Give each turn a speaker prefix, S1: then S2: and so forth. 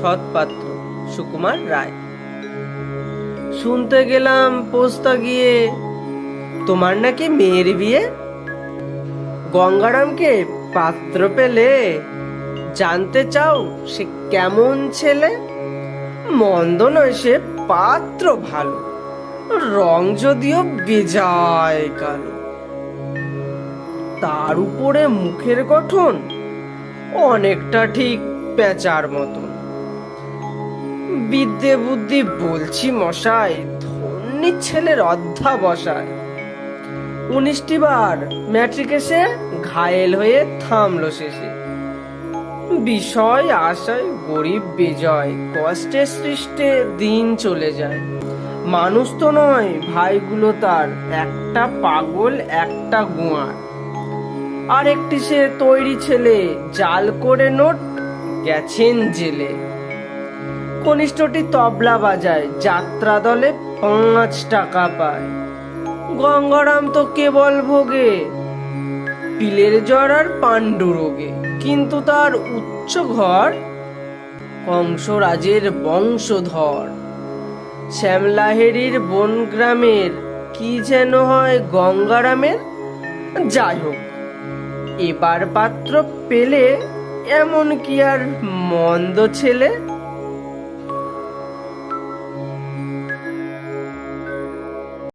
S1: সৎপাত্র সুকুমার রায়। শুনতে গেলাম পোস্তা গিয়ে, তোমার নাকি মেয়ের বিয়ে? গঙ্গারামকে পাত্র পেলে, জানতে চাও সে কেমন ছেলে? মন্দ নয়, সে পাত্র ভালো। রং যদিও বেজায় কালো। তার উপরে মুখের গঠন অনেকটা ঠিক পেঁচার মতন। বিদ্যে বুদ্ধি বলছি মশাই, ধন্যি ছেলের অধ্যাবসায়। উনিশটি বার ম্যাট্রিক এসে ঘায়েল হয়ে থামলো শেষে। বিষয়, আশায়, গরিব বিজয়, কষ্টে সৃষ্টে দিন চলে যায়। মানুষ তো নয়, ভাইগুলো তার, একটা পাগল, একটা গুয়ার আর একটি সে তৈরি ছেলে, জাল করে নোট, গেছেন জেলে। কনিষ্ঠটি তবলা বাজায়, যাত্রা দলে পাঁচ টাকা পায়। গঙ্গারাম তো কেবল ভোগে, পিলের জ্বর আর পাণ্ডু রোগে, কিন্তু তার উচ্চ ঘর কংসরাজের বংশধর। শ্যামলাহেরির বনগ্রামের কি যেন হয় গঙ্গারামের? যাই হোক, এবার পাত্র পেলে এমন কি আর মন্দ ছেলে?